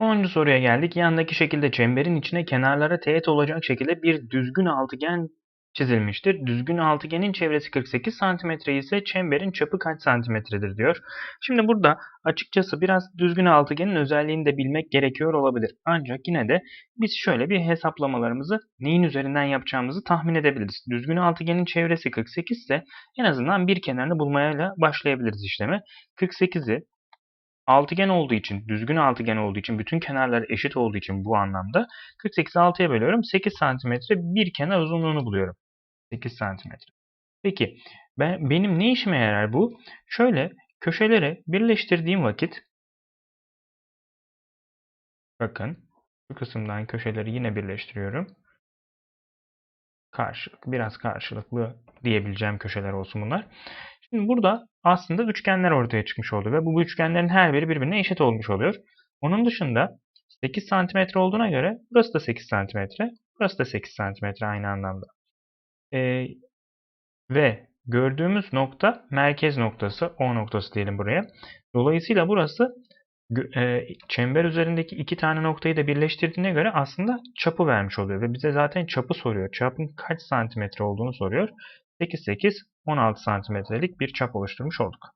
10. soruya geldik. Yandaki şekilde çemberin içine kenarlara teğet olacak şekilde bir düzgün altıgen çizilmiştir. Düzgün altıgenin çevresi 48 cm ise çemberin çapı kaç santimetredir diyor. Şimdi burada açıkçası biraz düzgün altıgenin özelliğini de bilmek gerekiyor olabilir. Ancak yine de biz şöyle bir hesaplamalarımızı neyin üzerinden yapacağımızı tahmin edebiliriz. Düzgün altıgenin çevresi 48 ise en azından bir kenarını bulmayla başlayabiliriz işlemi. 48'i altıgen olduğu için, düzgün altıgen olduğu için, bütün kenarlar eşit olduğu için bu anlamda 48'i 6'ya bölüyorum. 8 santimetre bir kenar uzunluğunu buluyorum. 8 santimetre. Peki ben, benim ne işime yarar bu? Şöyle köşeleri birleştirdiğim vakit bakın şu kısımdan köşeleri yine birleştiriyorum. Karşılık, biraz karşılıklı diyebileceğim köşeler olsun bunlar. Şimdi burada aslında üçgenler ortaya çıkmış oldu ve bu üçgenlerin her biri birbirine eşit olmuş oluyor. Onun dışında 8 cm olduğuna göre burası da 8 cm, burası da 8 cm aynı anlamda. Ee, ve gördüğümüz nokta merkez noktası, O noktası diyelim buraya. Dolayısıyla burası e, çember üzerindeki iki tane noktayı da birleştirdiğine göre aslında çapı vermiş oluyor. Ve bize zaten çapı soruyor. Çapın kaç santimetre olduğunu soruyor. 8, 8, 16 santimetrelik bir çap oluşturmuş olduk.